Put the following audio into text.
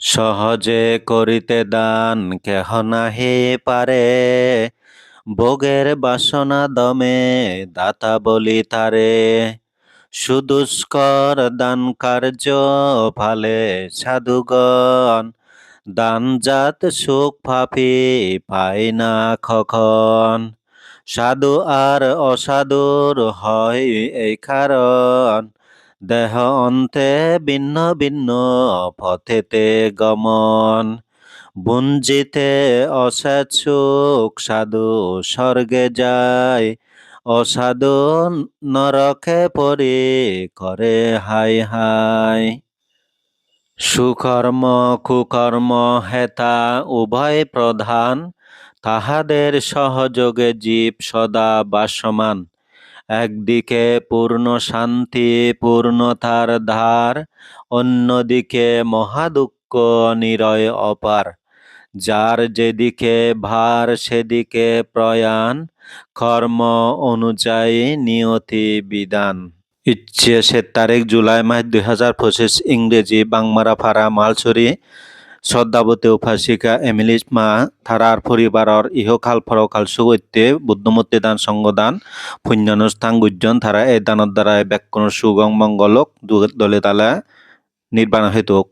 সহজে করিতে দান কেহ নাহি পারে। ভোগের বাসনা দমে দাতা বলি তারে। সুদুষ্কর দান কার্য ফালে সাধুগণ। দানজাত সুখ পাপি পায় না কখন সাধু আর অসাধুর হয় এই কারণ। দেহ অন্তে ভিন্ন ভিন্ন পথেতে গমন। বুঞ্জিতে সুখ সাধু স্বর্গে যায় অসাধু নরকে পরি করে হাই হাই। সুকর্ম কুকর্ম হেতা উভয় প্রধান, তাহাদের সহযোগে জীব সদা বাসমান। একদিকে পূর্ণ শান্তি, পূর্ণতার ধার, অন্যদিকে মহাদুঃখ, নিরয় অপার। যার যেদিকে ভার, সেদিকে প্রয়াণ, কর্ম অনুযায়ী নিয়তি বিধান। ইচ্ছে সে তারিখ জুলাই মাস দুই হাজার পঁচিশ ইংরেজি বাংমারা ফাৰা মালচুৰি শ্ৰদ্ধাৱতী উপাসিকা এমিলিস মা থারার পরিবারর ইহকাল ফরকাল সুগত্যে বুদ্ধমূর্তি দান সংগদান পুণ্যানুষ্ঠান গুজ্জন থারা এই দানের দ্বারা ব্যাকুণ সুগং মঙ্গলক দলে তালা নির্বাণ হেতুক।